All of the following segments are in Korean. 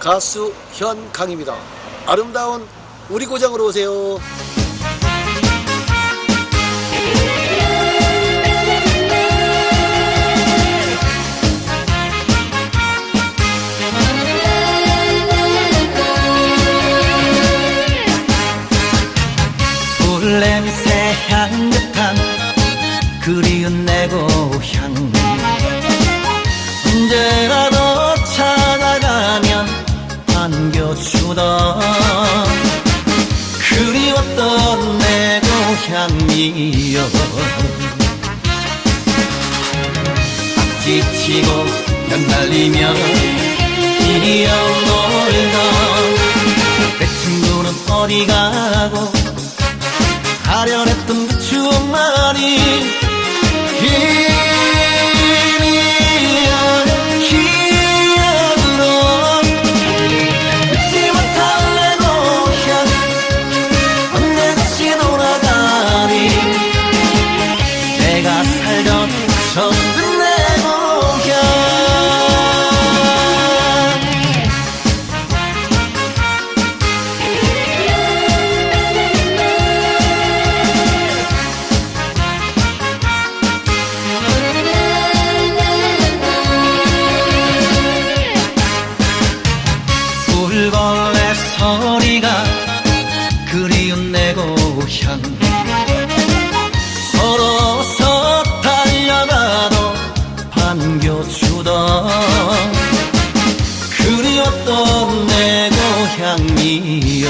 가수 현강입니다. 아름다운 우리 고장으로 오세요. 꿀냄새 향긋한 그리운 내 고향 향이여. 지치고 연날리며 뛰어놀던 내 친구는 어디 가고 아련했던 그 추억만이 처음 내 꿀벌레 소리가 그리운 내 고향 향이여.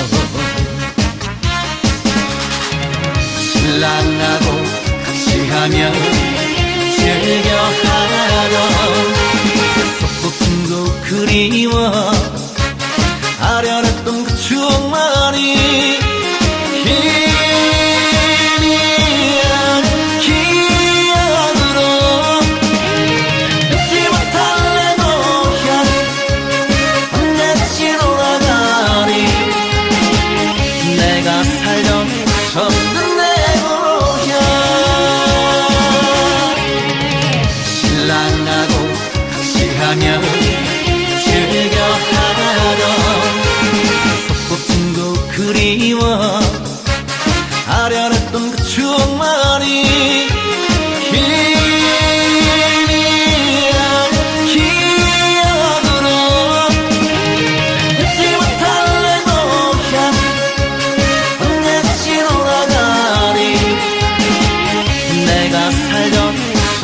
신랑하고 같이 하며 즐겨하던 소꿉친구 그리워. 아련했던 그 추억만이 아련했던 그 추억만이 희미한 기억으로 잊지 못할 내 고향 언제 다시 돌아가리. 내가 살던 저